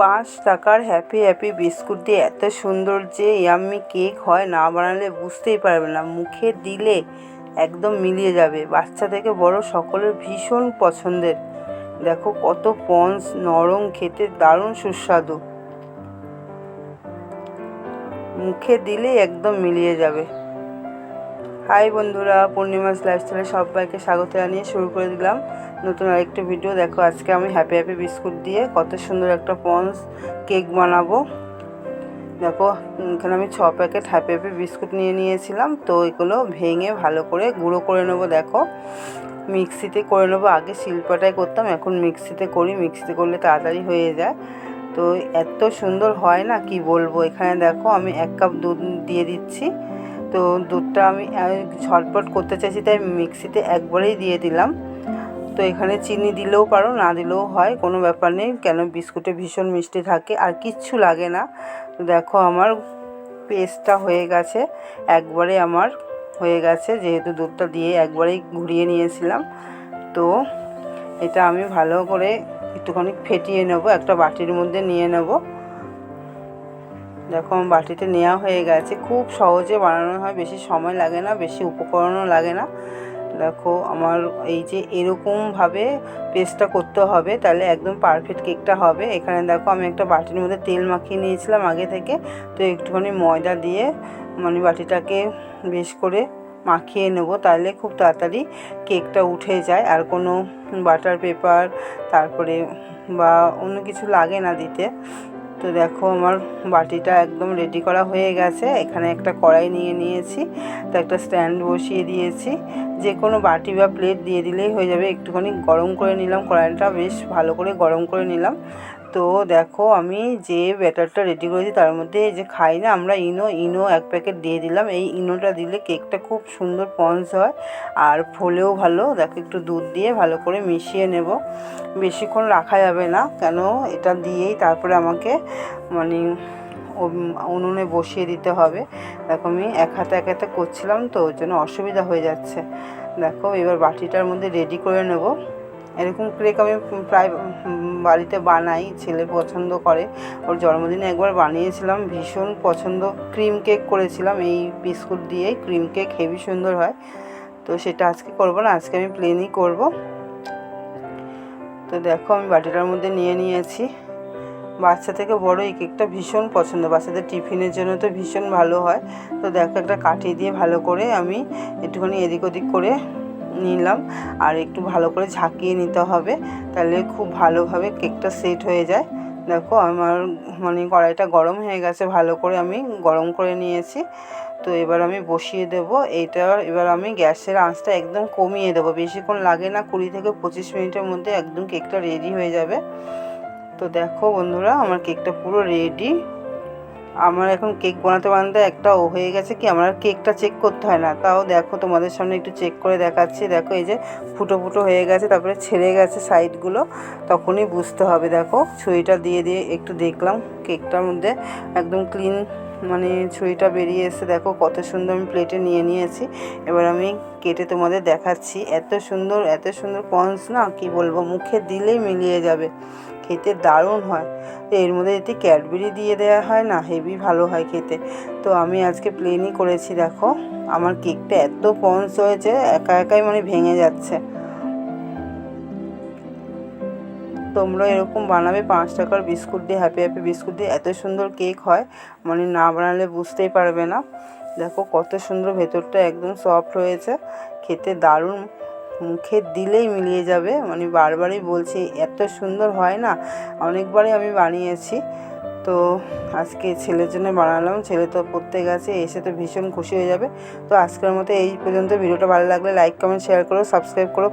পাঁচ টাকার happy happy biscuit দিয়ে এত সুন্দর যে ইয়াম্মি কেক হয় না বানালে বুঝতেই পারবে না। মুখে দিলে একদম মিলিয়ে যাবে। বাচ্চা থেকে বড় সকলের ভীষণ পছন্দের। দেখো কত পঞ্চ নরম খেতে দারুণ সুস্বাদু। মুখে দিলেই একদম মিলিয়ে যাবে। হাই বন্ধুরা, পূর্ণিমাস লাইফস্টাইলে সবাইকে স্বাগত জানিয়ে শুরু করে দিলাম নতুন আরেকটা ভিডিও দেখো, আজকে আমি হ্যাপি হ্যাপি বিস্কুট দিয়ে কত সুন্দর একটা পন্স কেক বানাবো। দেখো, এখানে আমি ছ প্যাকেট হ্যাপি হ্যাপি বিস্কুট নিয়ে নিয়েছিলাম। তো এগুলো ভেঙে ভালো করে গুঁড়ো করে নেব, দেখো। মিক্সিতে করে নেব। আগে শিল্পাটাই করতাম, এখন মিক্সিতে করি। মিক্সিতে করলে তাড়াতাড়ি হয়ে যায়। তো এত সুন্দর হয় না, কি বলব? এখানে দেখো, আমি এক কাপ দুধ দিয়ে দিচ্ছি। তো দুধটা আমি ঝটপট করতে চাইছি, তাই মিক্সিতে একবারেই দিয়ে দিলাম। তো এখানে চিনি দিলেও পারো, না দিলেও হয়, কোনো ব্যাপার নেই, কেন বিস্কুটে ভীষণ মিষ্টি থাকে, আর কিচ্ছু লাগে না। দেখো আমার পেস্টটা হয়ে গেছে, একবারে আমার হয়ে গেছে, যেহেতু দুধটা দিয়ে একবারেই ঘুরিয়ে নিয়েছিলাম। তো এটা আমি ভালো করে একটুখানি ফেটিয়ে নেব, একটা বাটির মধ্যে নিয়ে নেব। দেখো, বাটিতে নেওয়া হয়ে গেছে। খুব সহজে বানানো হয়, বেশি সময় লাগে না, বেশি উপকরণও লাগে না। দেখো, আমার এই যে এরকমভাবে পেস্টটা করতে হবে, তাহলে একদম পারফেক্ট কেকটা হবে। এখানে দেখো, আমি একটা বাটির মধ্যে তেল মাখিয়ে নিয়েছিলাম আগে থেকে। তো একটুখানি ময়দা দিয়ে মানে বাটিটাকে বেশ করে মাখিয়ে নেব, তাহলে খুব তাড়াতাড়ি কেকটা উঠে যায়। আর কোনো বাটার পেপার তারপরে বা অন্য কিছু লাগে না দিতে। তো দেখো আমার বাটিটা একদম রেডি করা হয়ে গেছে। এখানে একটা কড়াই নিয়ে নিয়েছি, তো একটা স্ট্যান্ড বসিয়ে দিয়েছি। যে কোনো বাটি বা প্লেট দিয়ে দিলেই হয়ে যাবে। একটুখানি গরম করে নিলাম। কড়াইটা বেশ ভালো করে গরম করে নিলাম। তো দেখো আমি যে ব্যাটারটা রেডি করেছি তার মধ্যে যে খাই না, আমরা ইনো ইনো এক প্যাকেট দিয়ে দিলাম। এই ইনোটা দিলে কেকটা খুব সুন্দর পঞ্চ হয় আর ফোলেও ভালো। দেখো একটু দুধ দিয়ে ভালো করে মিশিয়ে নেব। বেশিক্ষণ রাখা যাবে না, কেন এটা দিয়েই তারপরে আমাকে মানে উনুনে বসিয়ে দিতে হবে। দেখো আমি এক হাতে এক হাতে করছিলাম তো, ওর জন্য অসুবিধা হয়ে যাচ্ছে। দেখো এবার বাটিটার মধ্যে রেডি করে নেব। এরকম কেক আমি প্রায় বাড়িতে বানাই, ছেলে পছন্দ করে। ওর জন্মদিনে একবার বানিয়েছিলাম, ভীষণ পছন্দ ক্রিম কেক করেছিলাম। এই বিস্কুট দিয়েই ক্রিম কেক হেভি সুন্দর হয়। তো সেটা আজকে করব না, আজকে আমি প্লেনই করব। তো দেখো, আমি বাটিটার মধ্যে নিয়ে নিয়েছি। বাচ্চা থেকে বড় এই কেকটা ভীষণ পছন্দ। বাচ্চাদের টিফিনের জন্য তো ভীষণ ভালো হয়। তো দেখো, একটা কাঠি দিয়ে ভালো করে আমি একটুখানি এদিক ওদিক করে নিলাম। আর একটু ভালো করে ঝাঁকিয়ে নিতে হবে। তাহলে খুব ভালোভাবে কেকটা সেট হয়ে যায়। দেখো, আমার মানে কড়াইটা গরম হয়ে গেছে, ভালো করে আমি গরম করে নিয়েছি। তো এবার আমি বসিয়ে দেব। এইটা এবার আমি গ্যাসের আঁচটা একদম কমিয়ে দেবো। বেশিক্ষণ লাগে না, কুড়ি থেকে পঁচিশ মিনিটের মধ্যে একদম কেকটা রেডি হয়ে যাবে। তো দেখো বন্ধুরা, আমার কেকটা পুরো রেডি। আমার এখন কেক বানাতে বানাতে একটা ও হয়ে গেছে কি, আমার কেকটা চেক করতে হয় না। তাও দেখো তোমাদের সামনে একটু চেক করে দেখাচ্ছি। দেখো এই যে ফুটো ফুটো হয়ে গেছে, তারপরে ছেড়ে গেছে সাইডগুলো তখনই বুঝতে হবে, দেখো ছুরিটা দিয়ে দিয়ে একটু দেখলাম কেকটার মধ্যে একদম ক্লিন মানে ছুরিটা বেরিয়ে এসে দেখো কত সুন্দর আমি প্লেটে নিয়ে নিয়েছি। এবার আমি কেটে তোমাদের দেখাচ্ছি। এত সুন্দর এত সুন্দর পন্স না, কি বলব, মুখে দিলেই মিলিয়ে যাবে। খেতে দারুণ হয়। তো এর মধ্যে যদি ক্যাডবেরি দিয়ে দেওয়া হয় না হেভি ভালো হয় খেতে। তো আমি আজকে প্লেনই করেছি, দেখো। আমার কেকটা এত পঞ্চ হয়েছে, একা একাই মানে ভেঙে যাচ্ছে। তোমরা এরকম বানাবে পাঁচ টাকার বিস্কুট দিয়ে হ্যাপি হ্যাপি বিস্কুট দিয়ে। এত সুন্দর কেক হয় মানে না বানালে বুঝতেই পারবে না। দেখো কত সুন্দর ভেতরটা একদম সফট হয়েছে। খেতে দারুণ, মুখে দিলেই মিলিয়ে যাবে। মানে বারবারই বলছি, এত সুন্দর হয় না? অনেকবারই আমি বানিয়েছি। তো আজকে ছেলের জন্য বানালাম, ছেলে তো পড়তে গেছে এসে তো ভীষণ খুশি হয়ে যাবে। তো আজকের মতো এই পর্যন্ত। ভিডিওটা ভালো লাগলে লাইক কমেন্ট শেয়ার করো সাবস্ক্রাইব করো।